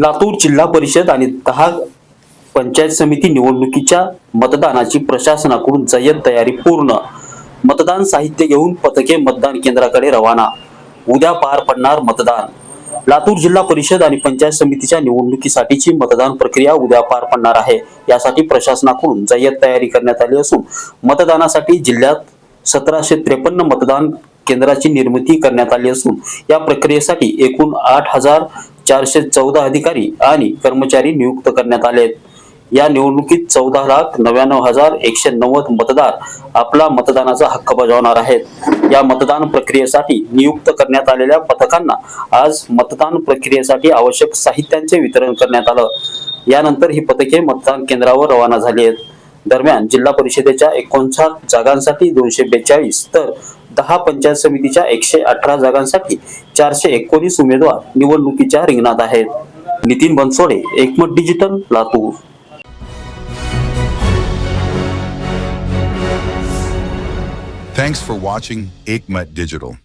लातूर जिल्हा परिषद आणि दहा पंचायत समिती निवडणुकीच्या मतदानाची प्रशासनाकडून जय्यत तयारी पूर्ण. मतदान साहित्य घेऊन पथके मतदान केंद्राकडे रवाना. उद्या पार पडणार मतदान. लातूर जिल्हा परिषद आणि पंचायत समितीच्या निवडणुकीसाठीची मतदान प्रक्रिया उद्या पार पडणार आहे. यासाठी प्रशासनाकडून जय्यत तयारी करण्यात आली असून मतदानासाठी जिल्ह्यात सतराशे त्रेपन्न मतदान केंद्राची निर्मिती करण्यात आली असून या प्रक्रियेसाठी एकूण आठ हजार चारशे चौदा अधिकारी आणि कर्मचारी नियुक्त करण्यात आले या निवडणुकीत चौदा लाख नव्याण्णव हजार एकशे नव्वद मतदार आपला मतदानाचा हक्क बजावणार आहेत. या मतदान प्रक्रियेसाठी नियुक्त करण्यात आलेल्या पथकांना आज मतदान प्रक्रियेसाठी आवश्यक साहित्यांचे वितरण करण्यात आलं. यानंतर ही पथके मतदान केंद्रावर रवाना झाली आहेत. दरम्यान जिल्हा परिषदेच्या एकोणसाठ जागांसाठी दोनशे बेचाळीस तर दहा पंचायत समितीच्या एकशे अठरा जागांसाठी चारशे एकोणीस उमेदवार निवडणुकीच्या रिंगणात आहेत Nitin Bansode Ekmat digital Latur Thanks for watching Aikmat Digital.